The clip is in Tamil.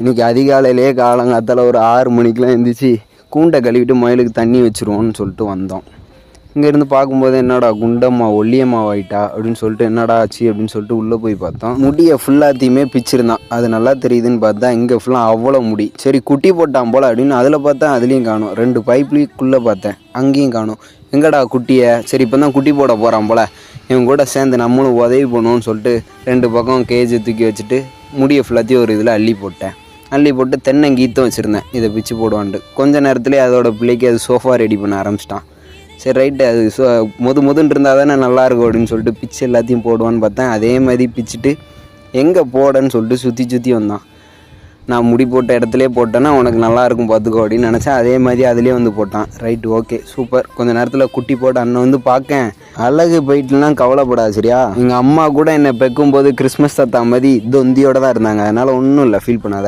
இன்றைக்கி அதிகாலையிலேயே காலங்காத்தால ஒரு ஆறு மணிக்கெலாம் எழுந்திரிச்சு கூண்டை கழுவிட்டு மயிலுக்கு தண்ணி வச்சுருவோன்னு சொல்லிட்டு வந்தோம். இங்கேருந்து பார்க்கும்போது என்னடா குண்டம்மா ஒல்லியம்மா ஆயிட்டா அப்படின்னு சொல்லிட்டு என்னடா ஆச்சு அப்படின்னு சொல்லிட்டு உள்ளே போய் பார்த்தோம். முடியை ஃபுல்லாத்தையுமே பிச்சிருந்தான். அது நல்லா தெரியுதுன்னு பார்த்தா இங்கே ஃபுல்லாக அவ்வளோ முடி. சரி குட்டி போட்டான் போல அப்படின்னு அதில் பார்த்தா அதுலேயும் காணும். ரெண்டு பைப்லேயுக்குள்ளே பார்த்தேன். அங்கேயும் காணும். எங்கடா குட்டியை? சரி இப்போ தான் குட்டி போட போகிறான் போல. இவன் கூட சேர்ந்து நம்மளும் உதவி பண்ணுவோம்னு சொல்லிட்டு ரெண்டு பக்கம் கேஜி தூக்கி வச்சுட்டு முடியை ஃபுல்லாத்தையும் ஒரு இதில் அள்ளி போட்டேன். அள்ளி போட்டு தென்னங்கீத்தும் வச்சுருந்தேன். இதை பிச்சு போடுவான்ட்டு. கொஞ்ச நேரத்துலேயே அதோட பிள்ளைக்கு அது சோஃபா ரெடி பண்ண ஆரம்பிச்சிட்டான். சரி ரைட்டு அது சோ முது முதுன்னு இருந்தால் தானே நல்லாயிருக்கும் அப்படின்னு சொல்லிட்டு பிச்சு எல்லாத்தையும் போடுவான்னு பார்த்தேன். அதே மாதிரி பிச்சுட்டு எங்கே போடன்னு சொல்லிட்டு சுற்றி சுற்றி வந்தான். நான் முடி போட்ட இடத்துலேயே போட்டேன்னா உனக்கு நல்லாயிருக்கும் பார்த்துக்கோ அப்படின்னு நினச்சேன். அதே மாதிரி அதுலேயே வந்து போட்டான். ரைட்டு ஓகே சூப்பர் கொஞ்ச நேரத்தில் குட்டி போட்டு அண்ணன் வந்து பார்க்கேன். அழகு போயிட்டுலாம் கவலைப்படாது சரியா? எங்கள் அம்மா கூட என்னை பெக்கும்போது கிறிஸ்மஸ் தத்தா மாதிரி தொந்தியோடு தான் இருந்தாங்க. அதனால் ஒன்றும் இல்லை ஃபீல் பண்ணாத.